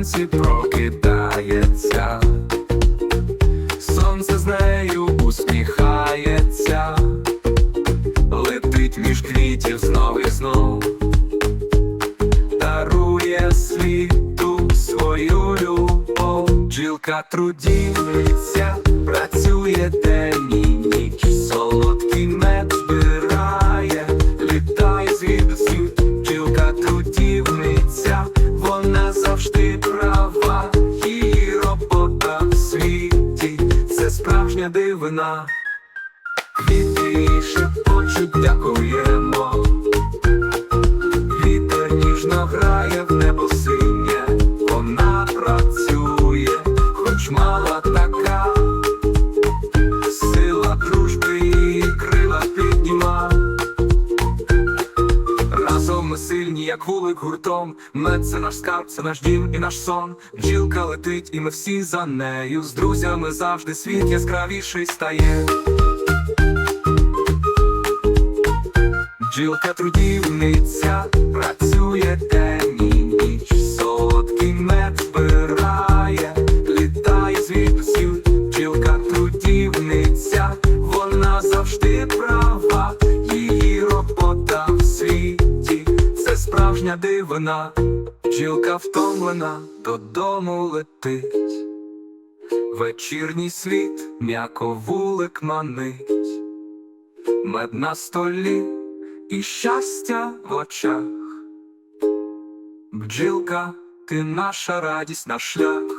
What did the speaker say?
вранці прокидається, сонце з нею усміхається, летить між квітів знов і знов, дарує світу свою любов, Джилка трудівниця, справжня дивина. Квіти шепочуть, дякуємо. Вітер ніжно грає в небо синє, вона працює, хоч мала така, ми як вулик гуртом. Мед це наш скарб, це наш дім і наш сон. Бджілка летить, і ми всі за нею. З друзями завжди світ яскравіший стає. Бджілка трудівниця працює день і ніч, солодкий мед збирає, літає звідусіль, бджілка трудівниця, вона завжди права, справжня дивина, бджілка втомлена, додому летить, вечірній світ м'яко вулик манить. Мед на столі і щастя в очах. Бджілка, ти наша радість, наш шлях.